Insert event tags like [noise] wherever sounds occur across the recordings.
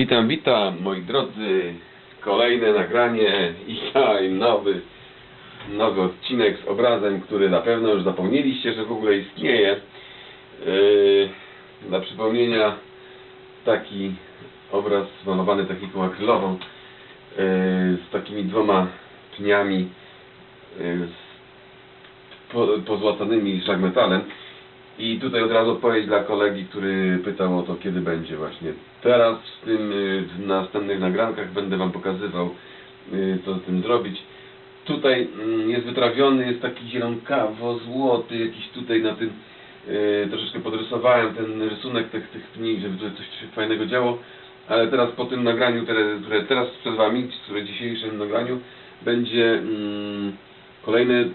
Witam, witam moi drodzy. Kolejne nagranie i nowy, nowy odcinek z obrazem, który na pewno już zapomnieliście, że w ogóle istnieje. Yy, dla przypomnienia taki obraz malowany techniką akrylową yy, z takimi dwoma pniami yy, po, pozłacanymi szlagmetalem. I tutaj od razu odpowiedź dla kolegi, który pytał o to, kiedy będzie właśnie. Teraz w tym, y, w następnych nagrankach będę Wam pokazywał, y, co z tym zrobić. Tutaj mm, jest wytrawiony, jest taki zielonkawo-złoty, jakiś tutaj na tym, y, troszeczkę podrysowałem ten rysunek tych, tych pni, żeby tutaj coś fajnego działo. Ale teraz po tym nagraniu, które, teraz przed Wami, które dzisiejszym nagraniu, będzie mm, kolejny,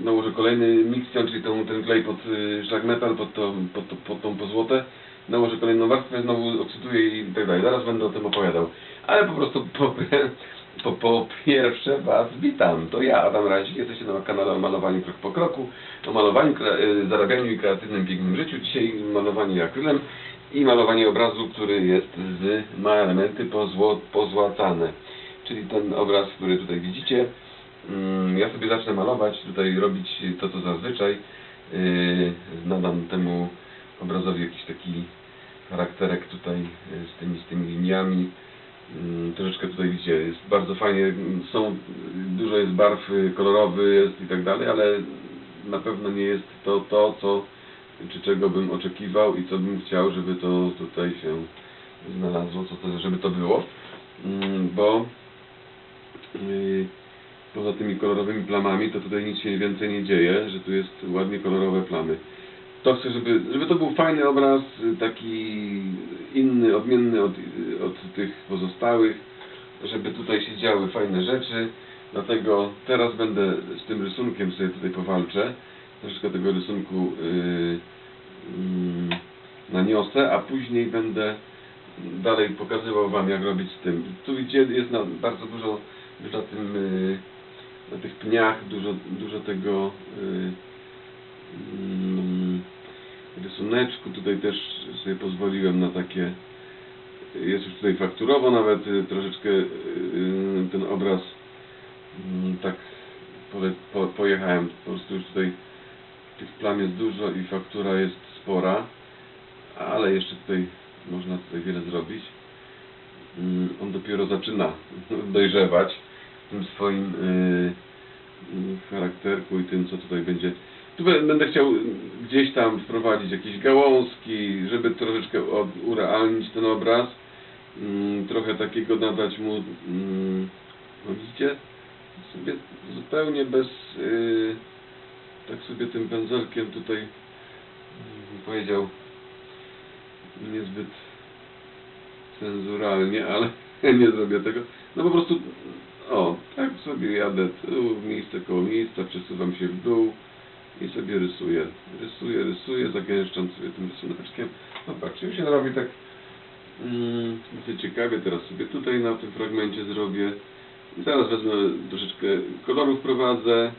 nałożę kolejny mikstion, czyli tą, ten klej pod y, szlag metal, pod, to, pod, to, pod tą pozłotę. Nałożę kolejną warstwę, znowu oksyduję i tak dalej. Zaraz będę o tym opowiadał. Ale po prostu po, po, po pierwsze Was witam. To ja, Adam Razik. Jesteście na kanale o malowaniu krok po kroku. O malowaniu, y, zarabianiu i kreatywnym pięknym życiu. Dzisiaj malowanie akrylem i malowanie obrazu, który jest z, ma elementy pozło, pozłacane. Czyli ten obraz, który tutaj widzicie. Mm, Ja sobie zacznę malować, tutaj robić to, co zazwyczaj. Yy, Nadam temu obrazowi jakiś taki charakterek tutaj yy, z tymi, z tymi liniami. Mm, Troszeczkę tutaj widzicie, jest bardzo fajnie, mm, są, dużo jest barw y, kolorowy jest i tak dalej, ale na pewno nie jest to to, co, czy czego bym oczekiwał i co bym chciał, żeby to tutaj się znalazło, co to, żeby to było. Bo yy, poza tymi kolorowymi plamami, to tutaj nic się więcej nie dzieje, że tu jest ładnie kolorowe plamy. To chcę, żeby, żeby to był fajny obraz, taki inny, odmienny od, od tych pozostałych, żeby tutaj się działy fajne rzeczy. Dlatego teraz będę z tym rysunkiem sobie tutaj powalczę. Troszeczkę tego rysunku yy, yy, naniosę, a później będę dalej pokazywał Wam jak robić z tym. Tu widzicie, jest na, bardzo dużo, dużo na tym yy, na tych pniach dużo, dużo tego y, mm, rysuneczku. Tutaj też sobie pozwoliłem na takie, jest już tutaj fakturowo nawet y, troszeczkę y, ten obraz mm, tak pojechałem. Po prostu już tutaj tych plam jest dużo i faktura jest spora, ale jeszcze tutaj można tutaj wiele zrobić. Mm, On dopiero zaczyna [laughs] dojrzewać tym swoim y, y, charakterku i tym, co tutaj będzie. Tu bę- będę chciał gdzieś tam wprowadzić jakieś gałązki, żeby troszeczkę urealnić ten obraz. Mm, trochę takiego nadać mu, mm, widzicie, sobie zupełnie bez, y, tak sobie tym pędzelkiem tutaj, powiedział, niezbyt cenzuralnie, ale [laughs] nie zrobię tego. No po prostu, o, tak sobie jadę w miejsce koło miejsca, przesuwam się w dół i sobie rysuję. Rysuję, rysuję, zagęszczam sobie tym rysuneczkiem. No patrzcie, mi się robi tak mm, ciekawie. Teraz sobie tutaj na tym fragmencie zrobię. I zaraz wezmę troszeczkę kolorów wprowadzę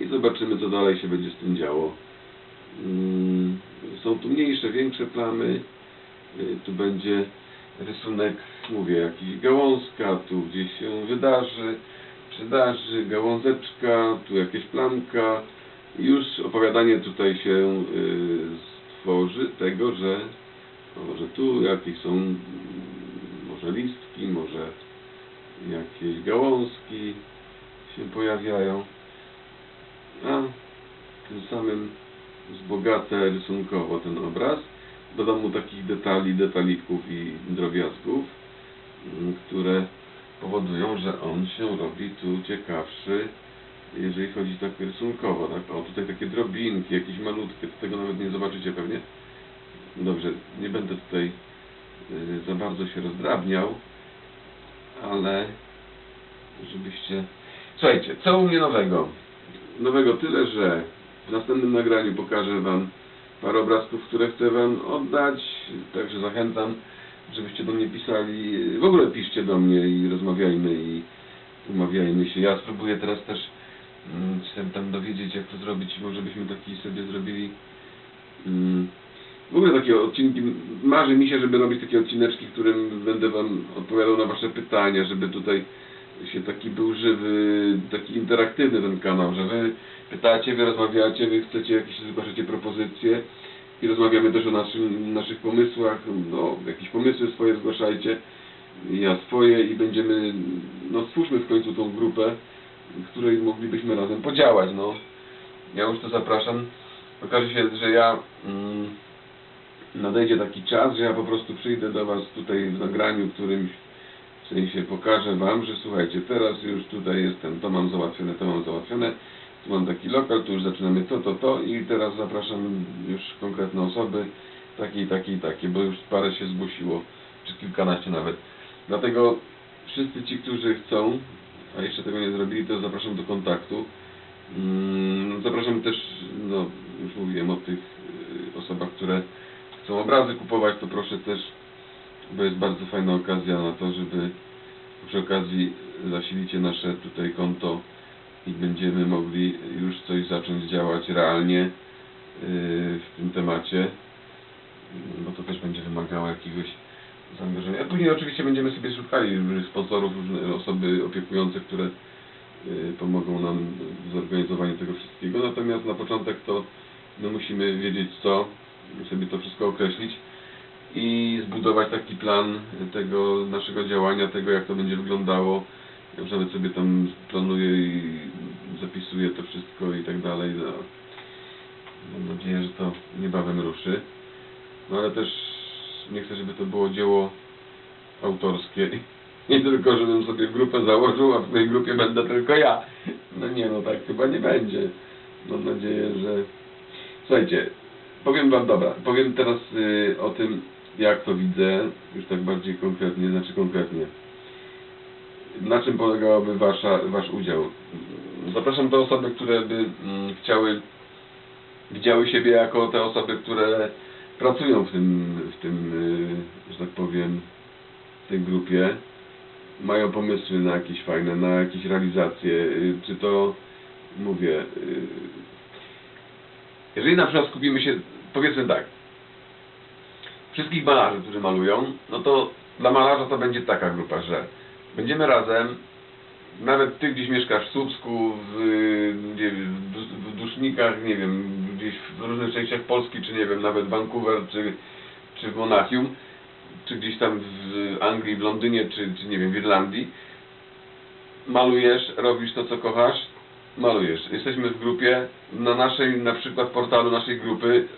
i zobaczymy, co dalej się będzie z tym działo. Mm, Są tu mniejsze, większe plamy. Y, Tu będzie rysunek, mówię, jakiś gałązka, tu gdzieś się wydarzy, przydarzy, gałązeczka, tu jakieś plamka. Już opowiadanie tutaj się y, stworzy tego, że o, może tu jakieś są może listki, może jakieś gałązki się pojawiają. A tym samym wzbogacę rysunkowo ten obraz. Dodam mu takich detali, detalików i drobiazgów, mm, które powodują, że on się robi tu ciekawszy, jeżeli chodzi tak rysunkowo. Tak? O, tutaj takie drobinki, jakieś malutkie, tego nawet nie zobaczycie pewnie. Dobrze, nie będę tutaj y, za bardzo się rozdrabniał, ale żebyście... Słuchajcie, co u mnie nowego? Nowego tyle, że w następnym nagraniu pokażę Wam parę obrazków, które chcę Wam oddać, także zachęcam, żebyście do mnie pisali, w ogóle piszcie do mnie i rozmawiajmy i umawiajmy się. Ja spróbuję teraz też mm, się tam dowiedzieć, jak to zrobić, może byśmy taki sobie zrobili mm, w ogóle takie odcinki, marzy mi się, żeby robić takie odcineczki, w którym będę Wam odpowiadał na Wasze pytania, żeby tutaj się taki był żywy, taki interaktywny ten kanał, że Wy pytacie, Wy rozmawiacie, Wy chcecie jakieś, zgłaszacie propozycje i rozmawiamy też o naszym, naszych pomysłach, no, jakieś pomysły swoje zgłaszajcie, ja swoje i będziemy, no stwórzmy w końcu tą grupę, w której moglibyśmy razem podziałać, no. Ja już to zapraszam. Okaże się, że ja mm, nadejdzie taki czas, że ja po prostu przyjdę do Was tutaj w nagraniu którymś, w sensie pokażę Wam, że słuchajcie, teraz już tutaj jestem, to mam załatwione, to mam załatwione, tu mam taki lokal, tu już zaczynamy to, to, to i teraz zapraszam już konkretne osoby, takie i takie i takie, bo już parę się zgłosiło, czy kilkanaście nawet. Dlatego wszyscy ci, którzy chcą, a jeszcze tego nie zrobili, to zapraszam do kontaktu. Mm, Zapraszam też, no już mówiłem o tych y, osobach, które chcą obrazy kupować, to proszę też, bo jest bardzo fajna okazja na to, żeby przy okazji zasilicie nasze tutaj konto i będziemy mogli już coś zacząć działać realnie y, w tym temacie, bo to też będzie wymagało jakiegoś zaangażowania. A później oczywiście będziemy sobie szukali różnych sponsorów, różne osoby opiekujące, które y, pomogą nam w zorganizowaniu tego wszystkiego. Natomiast na początek to my musimy wiedzieć co, sobie to wszystko określić i zbudować taki plan tego naszego działania, tego jak to będzie wyglądało. Ja już nawet sobie tam planuję i zapisuję to wszystko i tak dalej. No, mam nadzieję, że to niebawem ruszy. No ale też nie chcę, żeby to było dzieło autorskie. Nie tylko, żebym sobie grupę założył, a w tej grupie będę tylko ja. No nie, no tak chyba nie będzie. Mam nadzieję, że... Słuchajcie, powiem wam, dobra, powiem teraz y, o tym, jak to widzę, już tak bardziej konkretnie, znaczy konkretnie. Na czym polegałoby wasza, wasz udział? Zapraszam te osoby, które by mm, chciały, widziały siebie jako te osoby, które pracują w tym, w tym, y, że tak powiem, w tej grupie, mają pomysły na jakieś fajne, na jakieś realizacje, y, czy to, mówię, y, jeżeli na przykład skupimy się, powiedzmy tak, wszystkich malarzy, którzy malują, no to dla malarza to będzie taka grupa, że będziemy razem, nawet ty gdzieś mieszkasz w Słupsku, w, wiem, w Dus- w Dusznikach, nie wiem, gdzieś w różnych częściach Polski, czy nie wiem, nawet Vancouver, czy, czy w Monachium, czy gdzieś tam w Anglii, w Londynie, czy, czy nie wiem, w Irlandii, malujesz, robisz to, co kochasz, malujesz. Jesteśmy w grupie, na naszej, na przykład portalu naszej grupy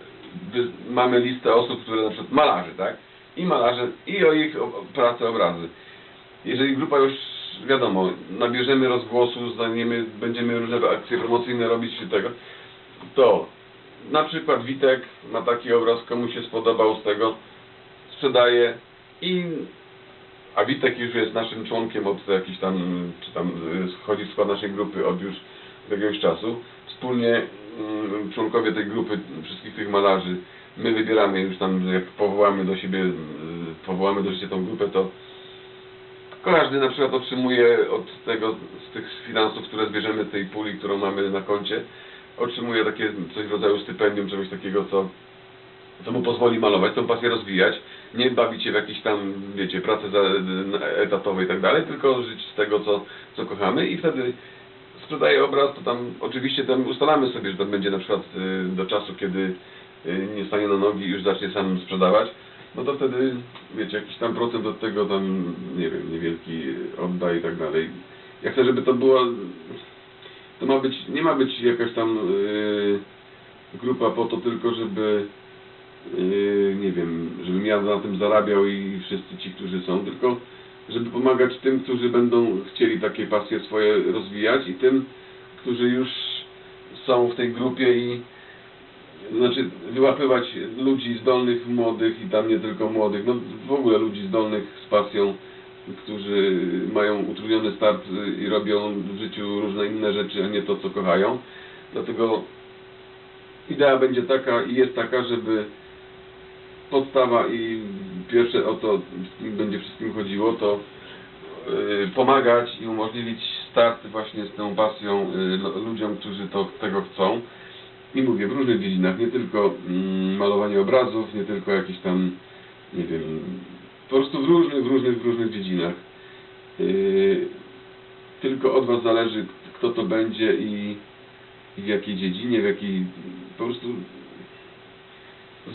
mamy listę osób, które na przykład malarzy, tak? I malarze, i o ich pracę, obrazy. Jeżeli grupa już, wiadomo, nabierzemy rozgłosu, zdaniemy, będziemy różne akcje promocyjne robić czy tego, to na przykład Witek ma taki obraz, komuś się spodobał z tego, sprzedaje i a Witek już jest naszym członkiem od jakichś tam, czy tam y, wchodzi w skład naszej grupy od już jakiegoś czasu. Wspólnie członkowie tej grupy, wszystkich tych malarzy, my wybieramy już tam, jak powołamy do siebie, y, powołamy do życia tą grupę, to każdy na przykład otrzymuje od tego, z tych finansów, które zbierzemy tej puli, którą mamy na koncie, otrzymuje takie coś w rodzaju stypendium, czegoś takiego, co co mu pozwoli malować, tą pasję rozwijać, nie bawić się w jakieś tam, wiecie, prace za, etatowe i tak dalej, tylko żyć z tego, co, co kochamy i wtedy sprzedaje obraz, to tam oczywiście tam ustalamy sobie, że to będzie na przykład y, do czasu, kiedy y, nie stanie na nogi i już zacznie sam sprzedawać, no to wtedy, wiecie, jakiś tam procent od tego tam, nie wiem, niewielki odda i tak dalej. Ja chcę, żeby to było, to ma być, nie ma być jakaś tam y, grupa po to tylko, żeby yy, nie wiem, żebym ja na tym zarabiał i wszyscy ci, którzy są, tylko żeby pomagać tym, którzy będą chcieli takie pasje swoje rozwijać i tym, którzy już są w tej grupie i znaczy wyłapywać ludzi zdolnych, młodych i tam nie tylko młodych, no w ogóle ludzi zdolnych z pasją, którzy mają utrudniony start i robią w życiu różne inne rzeczy, a nie to, co kochają. Dlatego idea będzie taka i jest taka, żeby podstawa i pierwsze o to będzie wszystkim chodziło, to yy, pomagać i umożliwić start właśnie z tą pasją lo- ludziom, którzy to, tego chcą I mówię, w różnych dziedzinach, nie tylko mm, malowanie obrazów, nie tylko jakieś tam, nie wiem, po prostu w różnych, w różnych, w różnych dziedzinach. Yy, tylko od Was zależy, kto to będzie i w jakiej dziedzinie, w jakiej, po prostu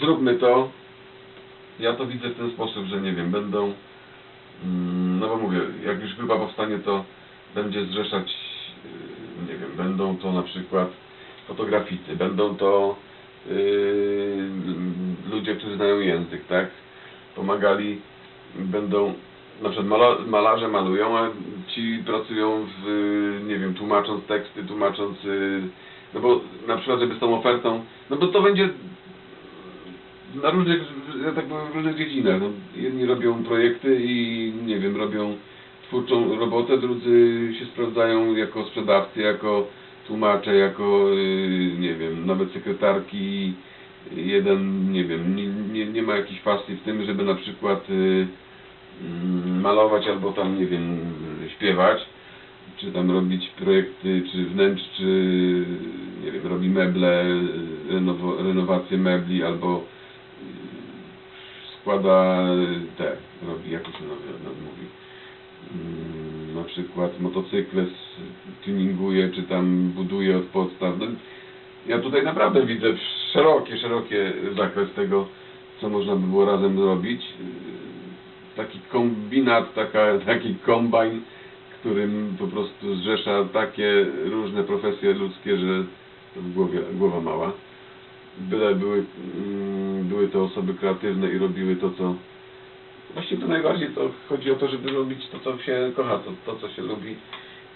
zróbmy to. Ja to widzę w ten sposób, że nie wiem, będą, mm, no bo mówię, jak już grupa powstanie, to będzie zrzeszać, yy, nie wiem, będą to na przykład fotograficy, będą to yy, ludzie, którzy znają język, tak? Pomagali, będą, na przykład mala, malarze malują, a ci pracują w, nie wiem, tłumacząc teksty, tłumacząc, yy, no bo na przykład, żeby z tą ofertą, no bo to będzie na różnych, ja tak powiem, w różnych dziedzinach. No, jedni robią projekty i nie wiem, robią twórczą robotę, drudzy się sprawdzają jako sprzedawcy, jako tłumacze, jako yy, nie wiem, nawet sekretarki. Jeden, nie wiem, nie, nie, nie ma jakiejś pasji w tym, żeby na przykład yy, malować albo tam, nie wiem, śpiewać, czy tam robić projekty, czy wnętrz, czy nie wiem, robi meble, renowo, renowację mebli, albo składa te, robi, jak to się nazywa, mówi, Mm, na przykład motocykle tuninguje, czy tam buduje od podstaw. No, ja tutaj naprawdę widzę szerokie, szerokie zakres tego, co można by było razem zrobić. Taki kombinat, taka, taki kombajn, którym po prostu zrzesza takie różne profesje ludzkie, że w głowie, głowa mała. Byle były, mm, były to osoby kreatywne i robiły to, co Właściwie to najbardziej to chodzi o to, żeby robić to, co się kocha, to, to co się lubi,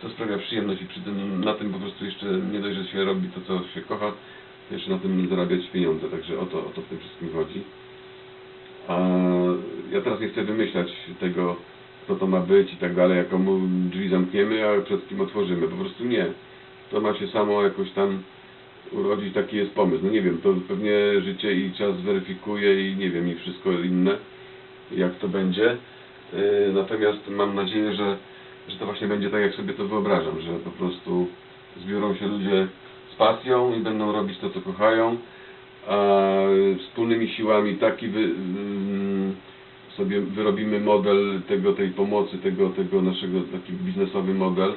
co sprawia przyjemność i przy tym na tym po prostu jeszcze nie dość, że się robi to, co się kocha, jeszcze na tym zarabiać pieniądze, także o to, o to w tym wszystkim chodzi. A ja teraz nie chcę wymyślać tego, kto to ma być i tak dalej, jak komu drzwi zamkniemy, a przed kim otworzymy, po prostu nie. To ma się samo jakoś tam urodzić, taki jest pomysł. No nie wiem, to pewnie życie i czas zweryfikuje i nie wiem, i wszystko inne jak to będzie. Yy, Natomiast mam nadzieję, że, że to właśnie będzie tak, jak sobie to wyobrażam, że po prostu zbiorą się ludzie z pasją i będą robić to, co kochają, a wspólnymi siłami taki wy, mm, sobie wyrobimy model tego, tej pomocy, tego, tego naszego, taki biznesowy model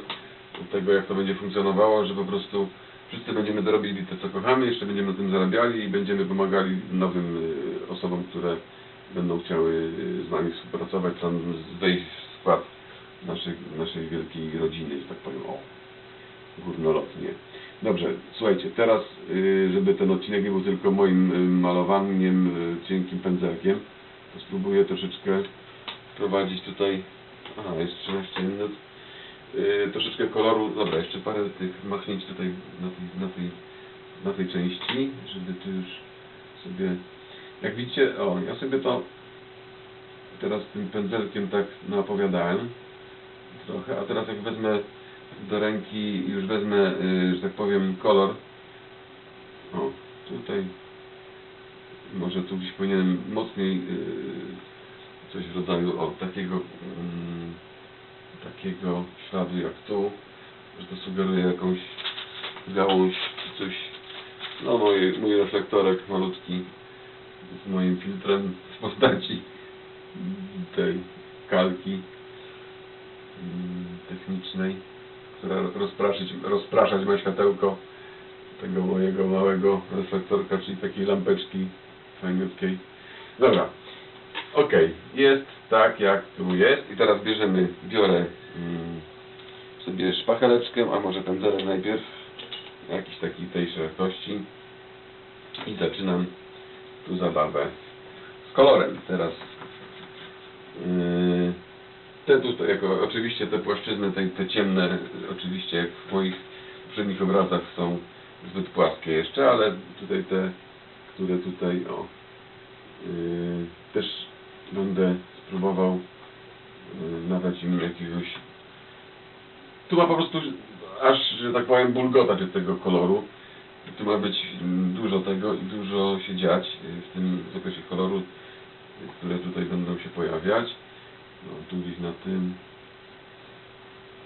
tego, jak to będzie funkcjonowało, że po prostu wszyscy będziemy to robili to, co kochamy, jeszcze będziemy na tym zarabiali i będziemy pomagali nowym y, osobom, które będą chciały y, z nami współpracować, tam wejść w skład naszej, naszej wielkiej rodziny, że tak powiem, o, górnolotnie. Dobrze, słuchajcie, teraz, y, żeby ten odcinek nie był tylko moim malowaniem cienkim pędzelkiem, to spróbuję troszeczkę wprowadzić tutaj, aha, jest 13 minut, y, troszeczkę koloru, dobra, jeszcze parę tych machnięć tutaj na tej, na tej, na tej części, żeby tu już sobie jak widzicie, o, ja sobie to teraz tym pędzelkiem tak naopowiadałem trochę, a teraz jak wezmę do ręki już wezmę, y, że tak powiem, kolor, o, tutaj może tu gdzieś powinienem mocniej y, coś w rodzaju, o, takiego mm, takiego śladu jak tu, że to sugeruje jakąś gałąź czy coś, no mój, mój reflektorek malutki z moim filtrem w postaci tej kalki mm, technicznej, która rozpraszyć, rozpraszać ma światełko tego mojego małego reflektorka, czyli takiej lampeczki fajniutkiej. Dobra, ok, jest tak jak tu jest i teraz bierzemy, biorę mm, sobie szpacheleczkę, a może pędzelek najpierw, jakiś taki tej szerokości i zaczynam tu zabawę z kolorem. Teraz yy, te tutaj, jako, oczywiście te płaszczyzny, te, te ciemne, oczywiście jak w moich poprzednich obrazach są zbyt płaskie jeszcze, ale tutaj te, które tutaj, o, yy, też będę spróbował yy, nadać im jakiegoś tu ma po prostu aż, że tak powiem, bulgotać od tego koloru. Tu ma być mm, dużo tego i dużo się dziać y, w tym zakresie koloru, y, które tutaj będą się pojawiać. No, tu gdzieś na tym.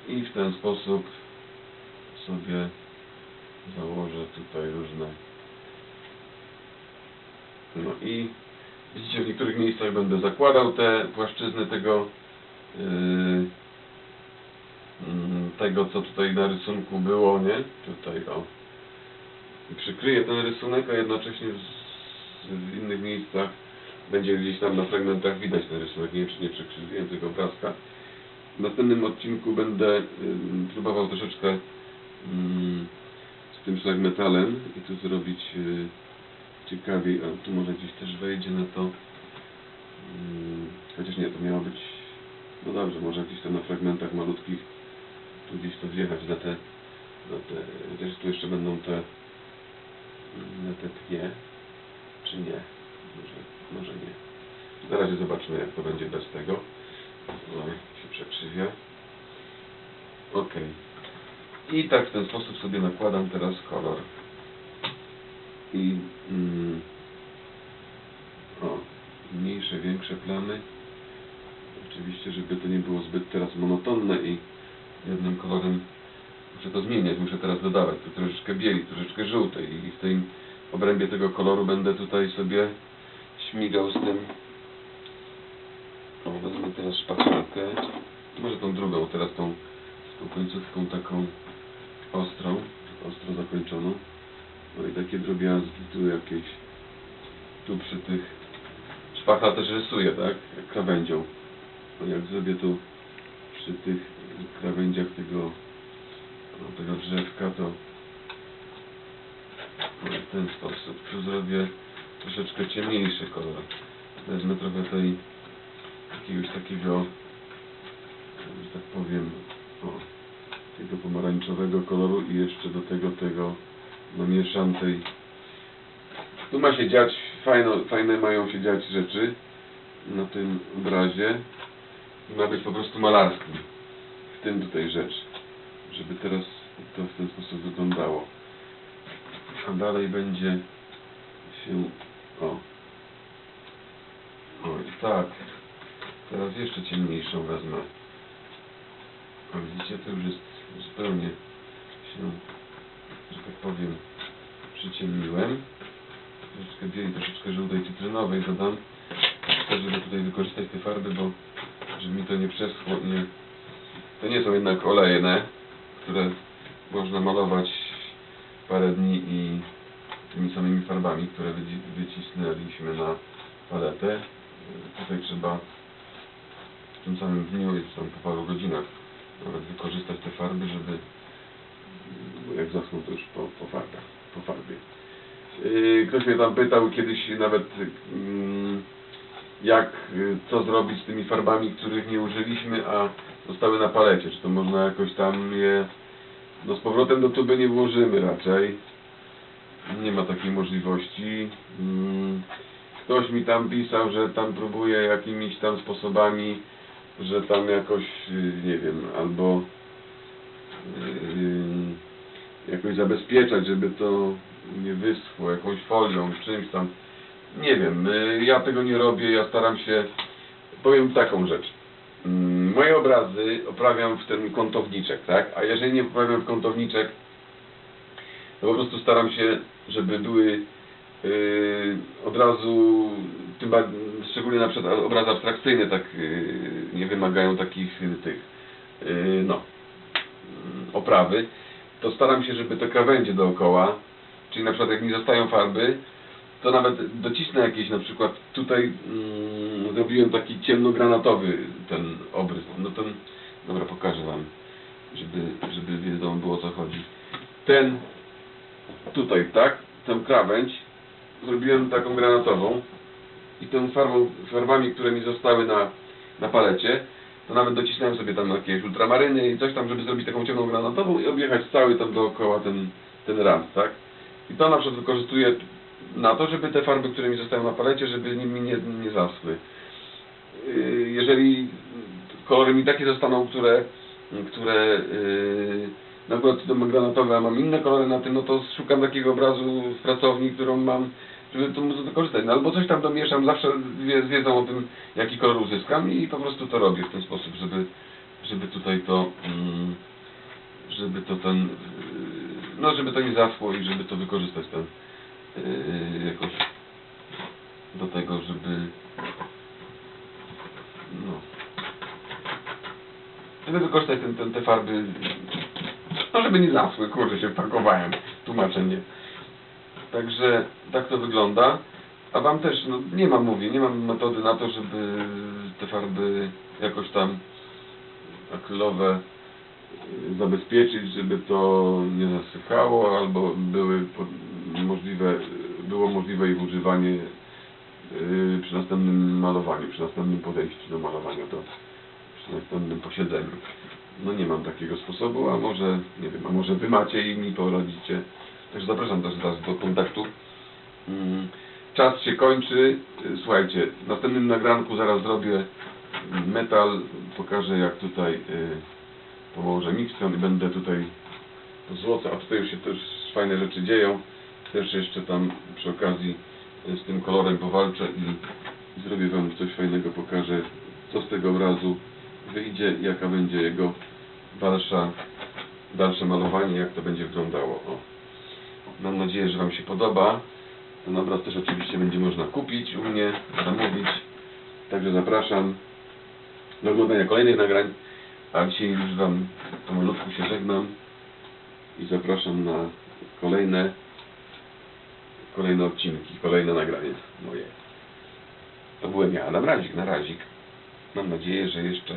I w ten sposób sobie założę tutaj różne No i widzicie, w niektórych miejscach będę zakładał te płaszczyzny tego yy, mm, tego, co tutaj na rysunku było, nie? Tutaj, o. I przykryję ten rysunek, a jednocześnie w, w innych miejscach będzie gdzieś tam na fragmentach widać ten rysunek. Nie wiem, czy nie przekrzywiłem tego obrazka. W następnym odcinku będę ym, próbował troszeczkę ym, z tym metalem i tu zrobić y, ciekawiej. A tu może gdzieś też wejdzie na to. Ym, chociaż nie, to miało być. No dobrze, może gdzieś tam na fragmentach malutkich tu gdzieś to wjechać na te, na te, chociaż tu jeszcze będą te, na te pnie, czy nie? Może, może nie. Na razie zobaczmy jak to będzie bez tego. O, się przekrzywia. Ok. I tak w ten sposób sobie nakładam teraz kolor. I mm, o, mniejsze, większe plamy. Oczywiście, żeby to nie było zbyt teraz monotonne i jednym kolorem muszę to zmieniać, muszę teraz dodawać tu troszeczkę bieli, troszeczkę żółtej i w tym obrębie tego koloru będę tutaj sobie śmigał z tym. O, wezmę teraz szpachałkę może tą drugą, teraz tą tą końcówką taką ostrą ostro zakończoną no i takie drobiazgi tu jakieś tu przy tych szpachla też rysuję, tak? Jak krawędzią no jak zrobię tu przy tych krawędziach tego, no, tego drzewka, to no, w ten sposób. Tu zrobię troszeczkę ciemniejszy kolor. Wezmę trochę tej jakiegoś takiego, że tak powiem, o, tego pomarańczowego koloru i jeszcze do tego tego no, mieszantej. Tu ma się dziać, fajno, fajne mają się dziać rzeczy na tym obrazie i ma być po prostu malarskim w tym tutaj rzecz, żeby teraz to w ten sposób wyglądało. A dalej będzie się... O. O i tak. Teraz jeszcze ciemniejszą wezmę. A widzicie, to już jest zupełnie się, że tak powiem, przyciemniłem. Troszeczkę bieli, troszeczkę żółtej cytrynowej dodam. Chcę, żeby tutaj wykorzystać te farby, bo żeby mi to nie przeschło nie to nie są jednak olejne, które można malować parę dni i tymi samymi farbami, które wyci- wycisnęliśmy na paletę. Tutaj trzeba w tym samym dniu, jest tam po paru godzinach, nawet wykorzystać te farby, żeby jak zasną to już po, po farbach, po farbie. Yy, Ktoś mnie tam pytał kiedyś nawet mm, jak, y, co zrobić z tymi farbami, których nie użyliśmy, a zostały na palecie. Czy to można jakoś tam je... No z powrotem do tuby nie włożymy raczej. Nie ma takiej możliwości. Mm, Ktoś mi tam pisał, że tam próbuje jakimiś tam sposobami, że tam jakoś, y, nie wiem, albo yy, jakoś zabezpieczać, żeby to nie wyschło jakąś folią, czymś tam. Nie wiem, y, ja tego nie robię, ja staram się, powiem taką rzecz. Mm, Moje obrazy oprawiam w ten kątowniczek, tak? A jeżeli nie oprawiam w kątowniczek, to po prostu staram się, żeby były yy, od razu, tym ba- szczególnie na przykład obrazy abstrakcyjne tak yy, nie wymagają takich tych, yy, no, mm, oprawy, to staram się, żeby te krawędzie dookoła, czyli na przykład jak mi zostają farby, to nawet docisnę jakieś na przykład tutaj mm, zrobiłem taki ciemnogranatowy ten obrys. No ten, dobra pokażę wam, żeby, żeby wiadomo było o co chodzi. Ten tutaj, tak, tę krawędź zrobiłem taką granatową i tą farbą, farbami, które mi zostały na, na palecie, to nawet docisnąłem sobie tam jakieś ultramaryny i coś tam, żeby zrobić taką ciemną granatową i objechać cały tam dookoła ten, ten rand, tak? I to na przykład wykorzystuję na to, żeby te farby, które mi zostają na palecie, żeby nimi nie, nie zaschły. Yy, Jeżeli kolory mi takie zostaną, które, które yy, na przykład granatowe, a mam inne kolory na tym, no to szukam takiego obrazu w pracowni, którą mam, żeby to móc wykorzystać. No, albo coś tam domieszam, zawsze wie, wiedzą o tym, jaki kolor uzyskam i po prostu to robię w ten sposób, żeby, żeby tutaj to, mm, żeby to ten, no żeby to nie zaschło i żeby to wykorzystać ten, yy, jakoś do tego, żeby no żeby wykorzystać ten, ten, te farby no żeby nie zasły, kurczę się wpakowałem tłumaczenie także tak to wygląda a wam też, no nie mam mówię, nie mam metody na to, żeby te farby jakoś tam akrylowe y, zabezpieczyć, żeby to nie zasychało, albo były możliwe, było możliwe ich używanie y, przy następnym malowaniu, przy następnym podejściu do malowania, to przy następnym posiedzeniu. No nie mam takiego sposobu, a może, nie wiem, a może wy macie i mi poradzicie. Także zapraszam też Was do kontaktu. Mm, Czas się kończy. Słuchajcie, w następnym nagranku zaraz zrobię metal, pokażę jak tutaj y, położę mikson i będę tutaj złote, a tutaj już się też fajne rzeczy dzieją. Też jeszcze tam przy okazji y, z tym kolorem powalczę i zrobię Wam coś fajnego, pokażę co z tego obrazu wyjdzie, jaka będzie jego dalsza, dalsze malowanie, jak to będzie wyglądało. O. Mam nadzieję, że Wam się podoba. Ten obraz też oczywiście będzie można kupić u mnie, zamówić. Także zapraszam do oglądania kolejnych nagrań. A dzisiaj już Wam pomalutku się żegnam i zapraszam na kolejne kolejne odcinki, kolejne nagrania moje. To byłem ja, Adam Razik, na razik. Mam nadzieję, że jeszcze